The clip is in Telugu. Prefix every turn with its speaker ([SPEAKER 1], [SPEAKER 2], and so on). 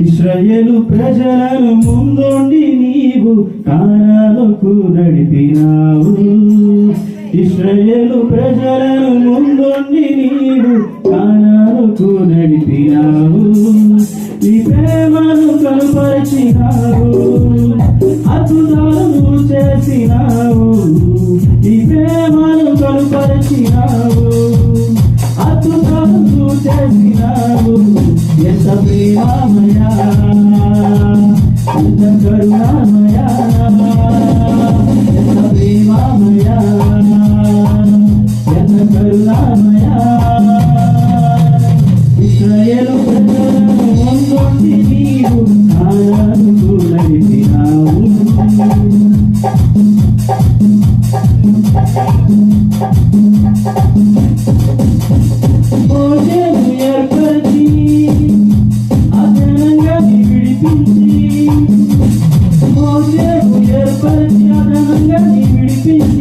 [SPEAKER 1] ఇస్రాయేలు ప్రజలను ముందుండి నీవు కానాలకు నడిపినావు. ఇస్రాయేలు ప్రజలను ముందుండి నీవు కానాలకు నడిపినావు. ఈ ప్రేమను కనుపరిచినావు. అద్భుతాలను చేసినావు ఈ ప్రేమను కనుపరిచినావు. అద్భుతాలను చేసినావు ఎంత ప్రియమయ ఎంత కరుణామయ ఎంత ప్రేమమయ ఎంత కరుణామయ ఇస్రాయేలు ప్రజలను ఒంగొంది నీవు నాలను కూడలినావు Thank you. പരത്തി അതമംഗ നീ വിളിപ്പിൻ